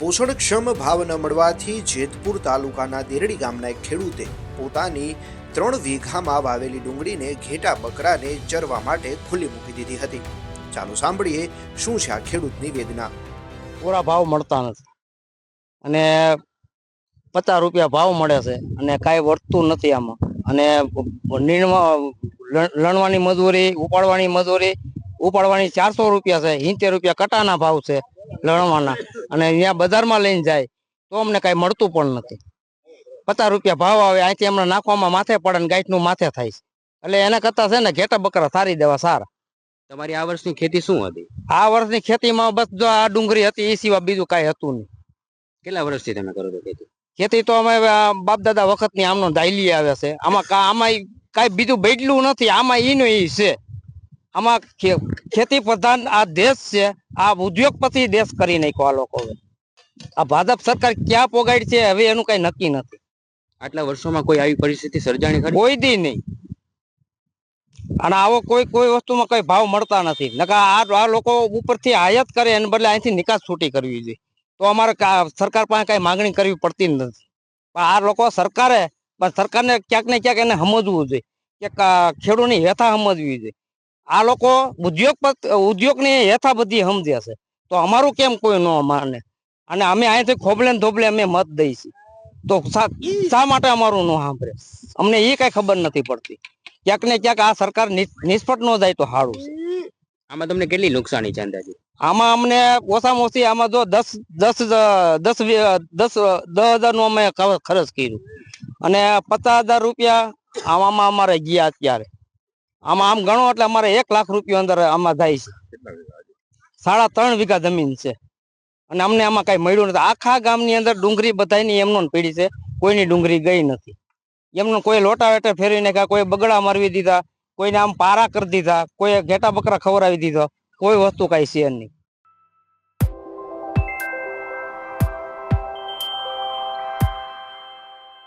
પોષણક્ષમ ભાવ ન મળવાથી જેતપુર તાલુકાના દેરડી ગામના એક ખેડૂતે પોતાની ત્રણ વીઘામાં વાવેલી ડુંગળીને ઘેટા બકરાને ચરવા માટે ખુલ્લી મૂકી દીધી હતી. ચાલો સાંભળીએ શું છે આ ખેડૂતની વેદના. પૂરા ભાવ મળતા નથી. અને પચાસ રૂપિયા ભાવ મળે છે અને કાંઈ વર્તતું નથી આમાં. અને લણવાની મજૂરી, ઉપાડવાની મજૂરી, ઉપાડવાની ચારસો રૂપિયા છે, સિત્તેર રૂપિયા કટાના ભાવ છે. લણવાના. અને અહીંયા બજારમાં લઈને જાય તો અમને કાંઈ મળતું પણ નથી. પચાસ રૂપિયા ભાવ આવે અહીંથી એમને નાખવામાં માથે પડે ને ગાંઠનું માથે થાય છે. એટલે એના કરતા છે ને ઘેટા બકરા સારી દેવા સારા. તમારી આ વર્ષની ખેતી શું હતી? આ વર્ષની ખેતીમાં બસ જો આ ડુંગળી હતી એ સિવાય બીજું કાંઈ હતું નહીં. કેટલા વર્ષથી તમે કરો છો ખેતી? ખેતી તો અમે બાપ દાદા વખતની આમનો દાયલી આવે છે. આમાં આમાં કઈ બીજું બેડલું નથી આમાં ઈ નું ઈ છે. આમાં ખેતી પ્રધાન આ દેશ છે આ ઉદ્યોગપતિ દેશ કરી નાખ્યો આ લોકો આ ભાજપ સરકાર ક્યાં પોગાડી છે હવે એનું કઈ નક્કી નથી. આટલા વર્ષોમાં કોઈ આવી પરિસ્થિતિ સર્જાણી ખરી? કોઈ દી નહીં. અને આવો કોઈ કોઈ વસ્તુમાં કઈ ભાવ મળતા નથી. નકા આ આ લોકો ઉપરથી આયાત કરે એને બદલે અહીંથી નિકાસ છૂટી કરવી જોઈએ. તો અમારે સરકાર પાસે કઈ માંગણી કરવી પડતી નથી. પણ આ લોકો સરકારે પણ સરકારને ક્યાંક ને ક્યાંક એને સમજવું જોઈએ. કે ખેડૂતની હેથા સમજવી જોઈએ. આ લોકો ઉદ્યોગ ઉદ્યોગની હેથા બધી સમજે છે. તો અમારું કેમ કોઈ ન માને? અને અમે અહીંથી ખોબલે ને ધોબલે અમે મત દઈશું. તો શા માટે અમારું ન સાંભળે? અમને એ કઈ ખબર નથી પડતી. ક્યાંક ને ક્યાંક આ સરકાર નિષ્ફળ ન જાય તો સારું છે. આમાં તમને કેટલી નુકસાની છે અંદાજે? આમાં અમને ઓછામાં ઓછી આમાં જો દસ દસ દસ દસ દસ હજારનું અમે ખર્ચ કર્યું. અને પચાસ હજાર રૂપિયા આમાં અમારે ગયા અત્યારે. આમાં આમ ગણો એટલે અમારે એક લાખ રૂપિયા અંદર આમાં થાય છે. સાડા ત્રણ વીઘા જમીન છે. અને અમને આમાં કઈ મળ્યું નથી. આખા ગામની અંદર ડુંગળી બધાની એમનો પીડી છે. કોઈની ડુંગળી ગઈ નથી. એમનો કોઈ લોટા વેટે ફેરવી નાખ્યા કોઈ બગડા મારવી દીધા કોઈને આમ પારા કરી દીધા કોઈ ઘેટા બકરા ખવડાવી દીધા કોઈ વસ્તુ કઈ છે નહીં.